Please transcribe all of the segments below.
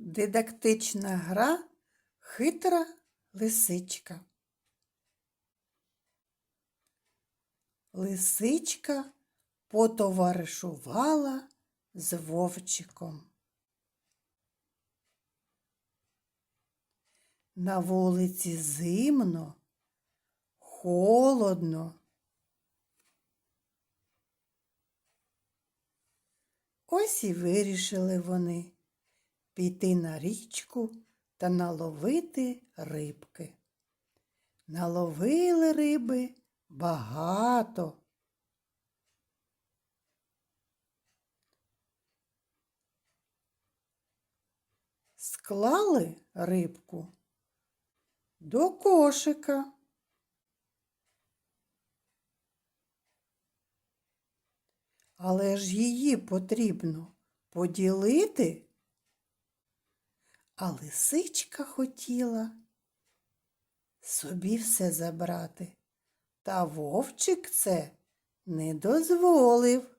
Дидактична гра хитра лисичка. Лисичка потоваришувала з вовчиком. На вулиці зимно, холодно. Ось і вирішили вони піти на річку та наловити рибки. Наловили риби багато. Склали рибку до кошика. Але ж її потрібно поділити. А лисичка хотіла собі все забрати, та вовчик це не дозволив.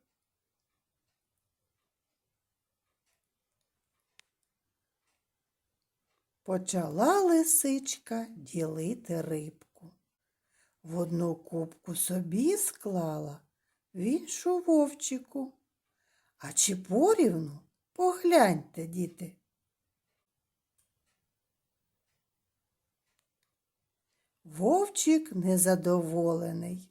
Почала лисичка ділити рибку. В одну кубку собі склала, в іншу вовчику. А чи порівну? Погляньте, діти. Вовчик незадоволений.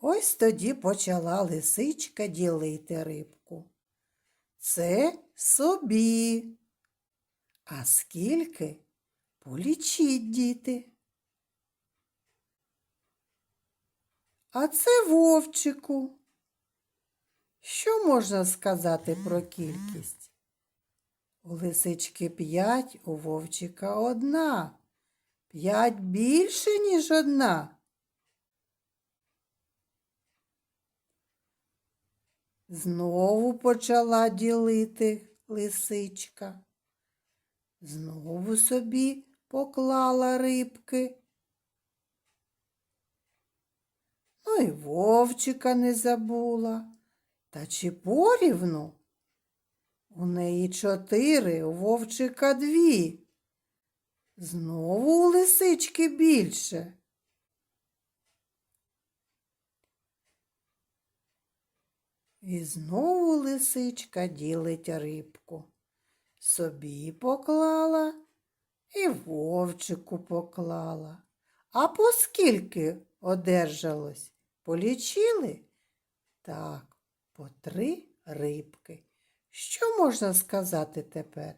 Ось тоді почала лисичка ділити рибку. Це собі. А скільки? Полічіть, діти. А це вовчику. Що можна сказати про кількість? У лисички п'ять, у вовчика одна. П'ять більше, ніж одна. Знову почала ділити лисичка. Знову собі поклала рибки. Ну і вовчика не забула. Та чи порівну? У неї чотири, у вовчика дві. Знову у лисички більше. І знову лисичка ділить рибку. Собі поклала і вовчику поклала. А по скільки одержалось? Полічили? Так, по три рибки. Що можна сказати тепер?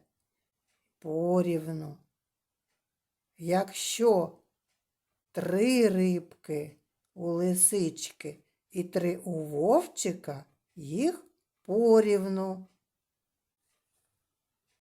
Порівну. Якщо три рибки у лисички і три у вовчика, їх порівну.